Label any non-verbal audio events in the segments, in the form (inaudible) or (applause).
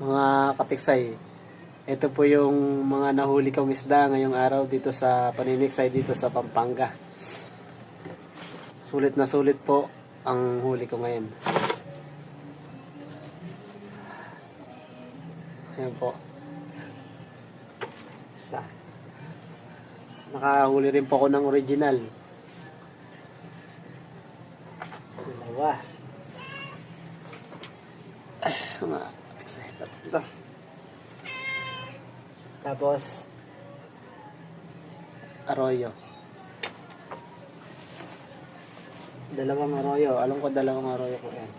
mga katiksay. Ito po yung mga nahuli kong isda ngayong araw dito sa Paniniksay dito sa Pampanga. Sulit na sulit po ang huli ko ngayon. Ayan po. Isa. Nakahuli rin po ako ng original. Dalawa. Mga excited ito. Tapos, arroyo. Dalawang arroyo. Alam ko dalawang arroyo ko yan.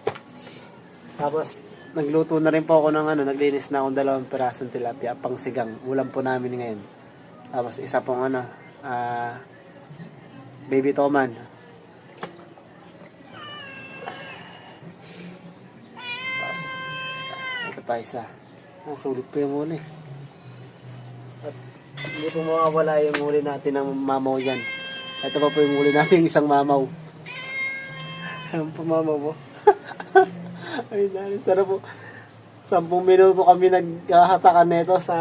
Tapos, nagluto na rin po ako ng ano, naglinis na akong dalawang pirasong tilapia, pang sigang. Ulam po namin ngayon. Tapos, isa pong ano, ah, baby toman. Tapos, ito pa isa. Ah, sulit po yung huli. At hindi po mawawala yung huli natin ng mamaw yan. Ito pa po yung huli natin isang mamaw. Ayan po mamaw po. (laughs) Ay, dali, sarap po. Sampung minuto kami naghahatakan nito sa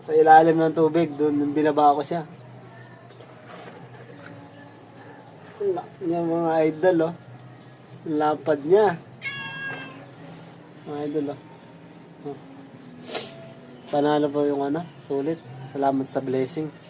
sa ilalim ng tubig. Doon binaba ko siya. Niya mga idol, oh. Lapad niya. Mga idol, oh. Panalo po yung ano, sulit. Salamat sa blessing.